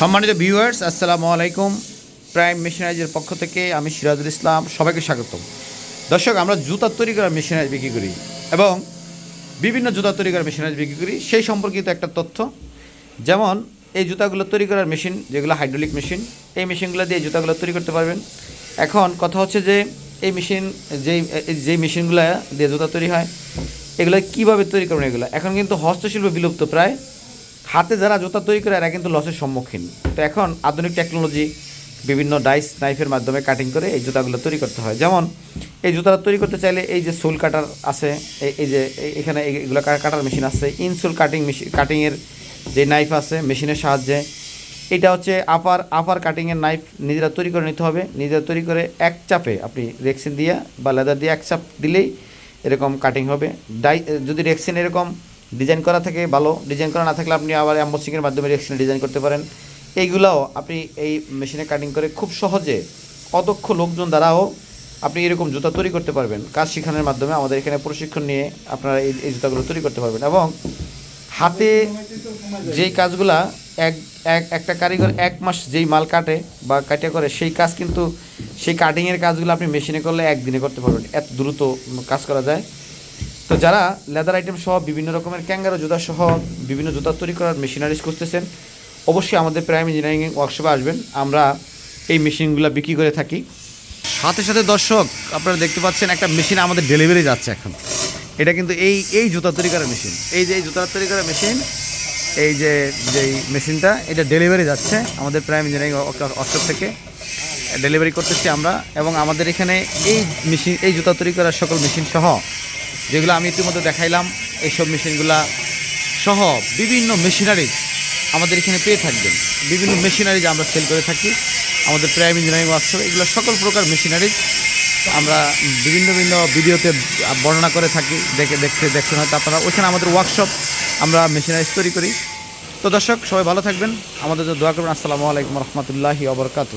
সম্মানিত ভিউয়ার্স আসসালামু আলাইকুম। প্রাইম মেশিনারিজের পক্ষ থেকে আমি সিরাজুল ইসলাম, সবাইকে স্বাগতম। দর্শক, আমরা জুতা তৈরি করার মেশিনারিজ বিক্রি করি এবং বিভিন্ন জুতা তৈরি করার মেশিনারিজ বিক্রি করি। সেই সম্পর্কিত একটা তথ্য, যেমন এই জুতাগুলো তৈরি করার মেশিন যেগুলো হাইড্রোলিক মেশিন এই মেশিনগুলো দিয়ে জুতাগুলো তৈরি করতে পারবেন। এখন কথা হচ্ছে যে এই মেশিন যেই যেই মেশিনগুলো দিয়ে জুতা তৈরি হয়, এগুলো কীভাবে তৈরি করবেন এগুলো? এখন কিন্তু হস্তশিল্প বিলুপ্ত প্রায় হাতে যারা জুতা তৈরি করে, এরা কিন্তু লসের সম্মুখীন। তো এখন আধুনিক টেকনোলজি বিভিন্ন ডাইস নাইফের মাধ্যমে কাটিং করে এই জুতাগুলো তৈরি করতে হয়। যেমন, এই জুতাটা তৈরি করতে চাইলে এই যে সোল কাটার আছে, এই- যে এখানে এগুলো কাটার মেশিন আছে। ইনসোল কাটিং মেশিন কাটিংয়ের যে নাইফ আছে মেশিনের সাহায্যে। এটা হচ্ছে আপার আপার কাটিংয়ের নাইফ নিজেরা তৈরি করে নিতে হবে। নিজেরা তৈরি করে এক চাপে আপনি রেক্সিন দিয়ে বা লেদার দিয়ে এক চাপ দিলেই এরকম কাটিং হবে। ডাই যদি রেক্সিন এরকম ডিজাইন করা থেকে ভালো। ডিজাইন করা না থাকলে আপনি আবার অ্যাম্বোসিংয়ের মাধ্যমে রেক্সিন ডিজাইন করতে পারেন। এইগুলাও আপনি এই মেশিনে কাটিং করে খুব সহজে অদক্ষ লোকজন দ্বারাও আপনি এরকম জুতা তৈরি করতে পারবেন। কাজ শেখানোর মাধ্যমে আমাদের এখানে প্রশিক্ষণ নিয়ে আপনারা এই এই জুতাগুলো তৈরি করতে পারবেন এবং হাতে যেই কাজগুলা এক এক, একটা কারিগর এক মাস যেই মাল কাটে বা কাটিয়া করে, সেই কাজ কিন্তু, সেই কাটিংয়ের কাজগুলো আপনি মেশিনে করলে একদিনে করতে পারবেন। এত দ্রুত কাজ করা যায়। তো যারা লেদার আইটেম সহ বিভিন্ন রকমের ক্যাঙ্গারো জুতা সহ বিভিন্ন জুতা তৈরি করার মেশিনারিজ খুঁজতেছেন, অবশ্যই আমাদের প্রাইম ইঞ্জিনিয়ারিং ওয়ার্কশপে আসবেন। আমরা এই মেশিনগুলো বিক্রি করে থাকি। সাথে সাথে দর্শক, আপনারা দেখতে পাচ্ছেন একটা মেশিন আমাদের ডেলিভারি যাচ্ছে এখন। এটা কিন্তু এই এই জুতা তৈরি করার মেশিন। এই যে এই জুতা তৈরি করার মেশিন, এই যে, যেই মেশিনটা, এটা ডেলিভারি যাচ্ছে আমাদের প্রাইম ইঞ্জিনিয়ারিং ওয়ার্কশপ থেকে। ডেলিভারি করতেছি আমরা এবং আমাদের এখানে এই মেশিন, এই জুতা তৈরি করার সকল মেশিন সহ যেগুলো আমি ইতিমধ্যে দেখাইলাম, এইসব মেশিনগুলা সহ বিভিন্ন মেশিনারিজ আমাদের এখানে পেয়ে থাকবেন। বিভিন্ন মেশিনারিজ আমরা সেল করে থাকি, আমাদের প্রাইম ইঞ্জিনিয়ারিং ওয়ার্কশপ এগুলো সকল প্রকার মেশিনারিজ আমরা বিভিন্ন বিভিন্ন ভিডিওতে বর্ণনা করে থাকি, দেখে দেখতে দেখছেন হয়তো আপনারা ওইখানে আমাদের ওয়ার্কশপ আমরা মেশিনারিজ তৈরি করি। তো দর্শক, সবাই ভালো থাকবেন। আমাদের জন্য দোয়া করবেন। আসসালামু আলাইকুম রহমতুল্লাহি অবরকাত